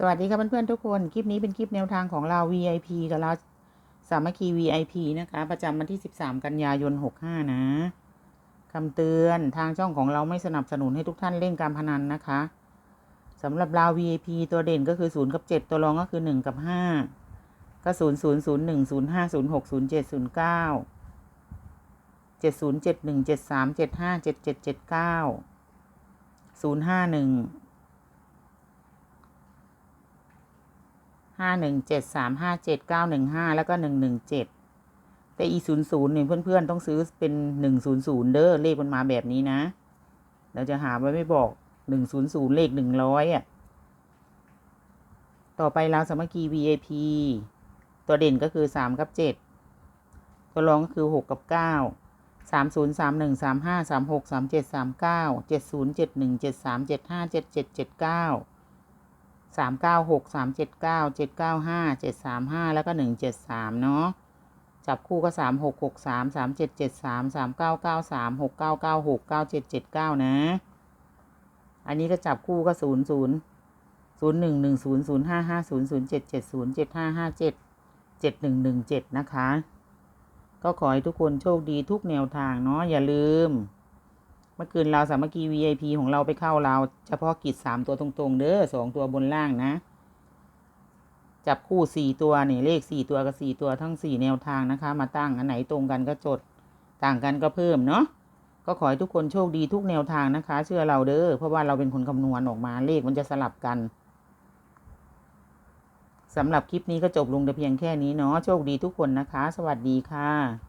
สวัสดีครับเพื่อนๆทุกคน คลิปนี้เป็นคลิปแนวทางของเรา VIP กับเราสามัคคี VIP นะคะ ประจำวันที่ 13 กันยายน 65 นะคำเตือนทางช่องของเราไม่สนับสนุนให้ทุกท่านเล่นการพนันนะคะสำหรับเรา VIP ตัวเด่นก็คือ 0 กับ 7 ตัวรองก็คือ 1 กับ 5 ก็0 0 0 1 0 5 0 6 0 7 0 9 7 0 7 1 7 3 7 5 7 7 7 9 0 5 1 ห้าหนึ่งเจ็ดสามห้าเจ็ดเก้าหนึ่งห้าแล้วก็หนึ่งหนึ่งเจ็ดแต่อีศูนย์ศูนย์เนี่ยเพื่อนๆ ต้องซื้อเป็นหนึ่งศูนย์ศูนย์เด้อเลขมันมาแบบนี้นะ เราจะหาไว้ไม่บอกหนึ่งศูนย์ศูนย์เลขหนึ่งร้อยอะ ต่อไปเราสามัคคี VIP ตัวเด่นก็คือสามกับเจ็ดตัวรองก็คือหกกับเก้าสามศูนย์สามหนึ่งสามห้าสามหกสามเจ็ดสามเก้าเจ็ดศูนย์เจ็ดหนึ่งเจ็ดสามเจ็ดห้าเจ็ดเจ็ดเจ็ดเก้า สามเก้าหกสามเจ็ดเก้าเจ็ดเก้าห้าเจ็ดสามห้าแล้วก็หนึ่งเจ็ดสามเนาะจับคู่ก็สามหกหกสามสามเจ็ดเจ็ดสามสามเก้าเก้าสามหกเก้าเก้าหกเก้าเจ็ดเจ็ดเก้านะ อันนี้ก็จับคู่ก็ศูนย์ศูนย์ศูนย์หนึ่งหนึ่งศูนย์ศูนย์ห้าห้าศูนย์ศูนย์เจ็ดเจ็ดศูนย์เจ็ดห้าห้าเจ็ดเจ็ดหนึ่งหนึ่งเจ็ดนะคะ ก็ขอให้ทุกคนโชคดีทุกแนวทางเนาะอย่าลืม เมื่อคืนเราสามัคคี VIP ของเราไปเข้าเราเฉพาะกิจสามตัวตรงๆ เด้อสองตัวบนล่างนะ จับคู่สี่ตัวเนี่ยเลขสี่ตัวกับสี่ตัวทั้งสี่แนวทางนะคะ มาตั้งอันไหนตรงกันก็จดต่างกันก็เพิ่มเนาะก็ขอให้ทุกคนโชคดีทุกแนวทางนะคะ เชื่อเราเด้อเพราะว่าเราเป็นคนคำนวณออกมาเลขมันจะสลับกันสำหรับคลิปนี้ก็จบลงแต่เพียงแค่นี้เนาะโชคดีทุกคนนะคะ สวัสดีค่ะ